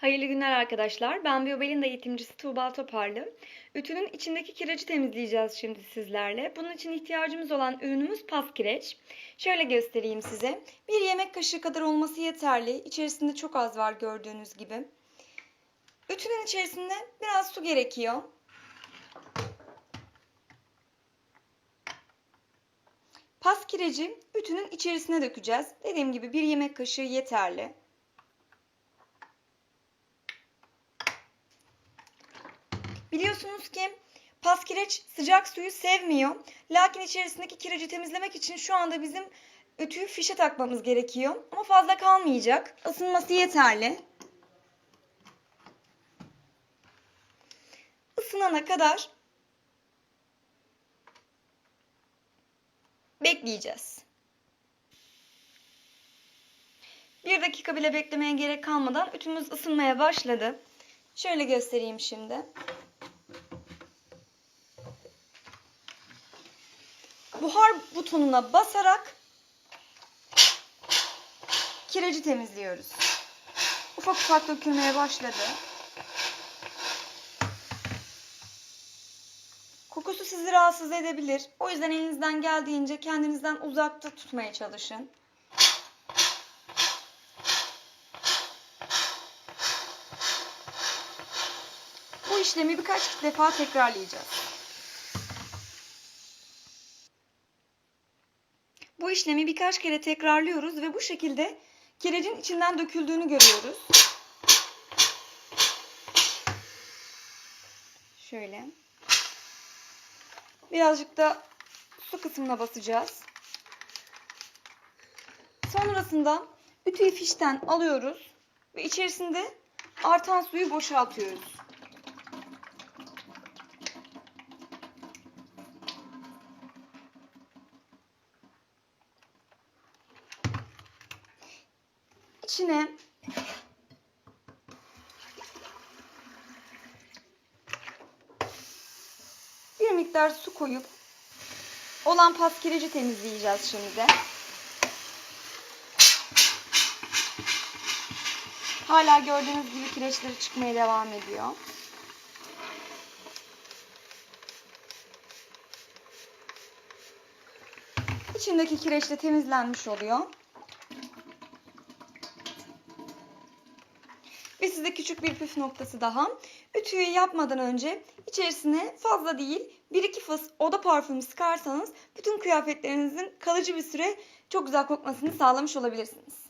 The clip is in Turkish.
Hayırlı günler arkadaşlar. Ben Biobelinda eğitimcisi Tuğba Toparlı. Ütünün içindeki kireci temizleyeceğiz şimdi sizlerle. Bunun için ihtiyacımız olan ürünümüz pas kireç. Şöyle göstereyim size. Bir yemek kaşığı kadar olması yeterli. İçerisinde çok az var gördüğünüz gibi. Ütünün içerisinde biraz su gerekiyor. Pas kireci ütünün içerisine dökeceğiz. Dediğim gibi bir yemek kaşığı yeterli. Biliyorsunuz ki pas kireç sıcak suyu sevmiyor. Lakin içerisindeki kireci temizlemek için şu anda bizim ütüyü fişe takmamız gerekiyor. Ama fazla kalmayacak. Isınması yeterli. Isınana kadar bekleyeceğiz. Bir dakika bile beklemeye gerek kalmadan ütümüz ısınmaya başladı. Şöyle göstereyim şimdi. Buhar butonuna basarak kireci temizliyoruz. Ufak ufak dökülmeye başladı. Kokusu sizi rahatsız edebilir. O yüzden elinizden geldiğince kendinizden uzakta tutmaya çalışın. Bu işlemi birkaç defa tekrarlayacağız. İşlemi birkaç kere tekrarlıyoruz ve bu şekilde kirecin içinden döküldüğünü görüyoruz. Şöyle. Birazcık da su kısmına basacağız. Sonrasında ütüyü fişten alıyoruz ve içerisinde artan suyu boşaltıyoruz. İçine bir miktar su koyup olan pas kireci temizleyeceğiz şimdi. Hala gördüğünüz gibi kireçleri çıkmaya devam ediyor. İçindeki kireç de temizlenmiş oluyor. Ve size küçük bir püf noktası daha. Ütüyü yapmadan önce içerisine fazla değil 1-2 fıs oda parfümü sıkarsanız bütün kıyafetlerinizin kalıcı bir süre çok güzel kokmasını sağlamış olabilirsiniz.